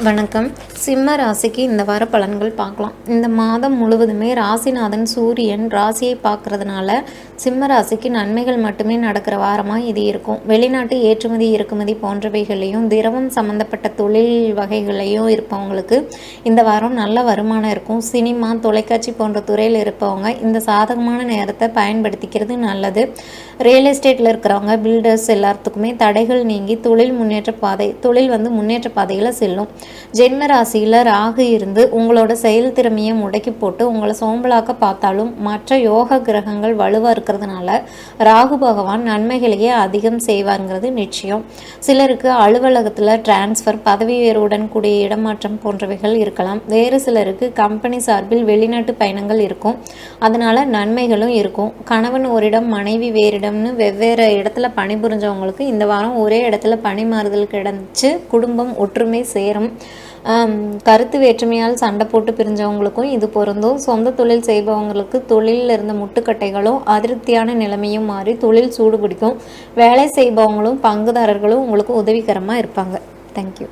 வணக்கம். சிம்ம ராசிக்கு இந்த வார பலன்கள் பார்க்கலாம். இந்த மாதம் முழுவதுமே ராசிநாதன் சூரியன் ராசியை பார்க்கறதுனால சிம்ம ராசிக்கு நன்மைகள் மட்டுமே நடக்கிற வாரமாக இது இருக்கும். வெளிநாட்டு ஏற்றுமதி இறக்குமதி போன்றவைகளையும் திரவம் சம்மந்தப்பட்ட தொழில் வகைகளையும் இருப்பவங்களுக்கு இந்த வாரம் நல்ல வருமானம் இருக்கும். சினிமா தொலைக்காட்சி போன்ற துறையில் இருப்பவங்க இந்த சாதகமான நேரத்தை பயன்படுத்திக்கிறது நல்லது. ரியல் எஸ்டேட்டில் இருக்கிறவங்க பில்டர்ஸ் எல்லாத்துக்குமே தடைகள் நீங்கி தொழில் முன்னேற்ற பாதை தொழில் வந்து முன்னேற்ற பாதையில் செல்லும். ஜென்ம ராசியில் ராகு இருந்து உங்களோட செயல் திறமையை முடக்கி போட்டு உங்களை சோம்பலாக்க பார்த்தாலும் மற்ற யோக கிரகங்கள் வலுவாக இருக்கிறதுனால ராகு பகவான் நன்மைகளையே அதிகம் செய்வாங்கிறது நிச்சயம். சிலருக்கு அலுவலகத்தில் டிரான்ஸ்ஃபர் பதவி உயர்வுடன் கூடிய இடமாற்றம் போன்றவைகள் இருக்கலாம். வேறு சிலருக்கு கம்பெனி சார்பில் வெளிநாட்டு பயணங்கள் இருக்கும். அதனால நன்மைகளும் இருக்கும். கணவன் ஓரிடம் மனைவி வேறிடம்னு வெவ்வேறு இடத்துல பணிபுரிஞ்சவங்களுக்கு இந்த வாரம் ஒரே இடத்துல பணி மாறுதல் கிடைச்சு குடும்பம் ஒற்றுமை சேரும். கருத்து வேற்றுமையால் சண்டை போட்டு பிரிஞ்சவங்களுக்கும் இது பொருந்தும். சொந்த தொழில் செய்பவங்களுக்கு தொழிலில் இருந்த முட்டுக்கட்டைகளும் அதிருப்தியான நிலைமையும் மாறி தொழில் சூடு பிடிக்கும் வேலை செய்பவங்களும் பங்குதாரர்களும் உங்களுக்கு உதவிகரமாக இருப்பாங்க. தேங்க்யூ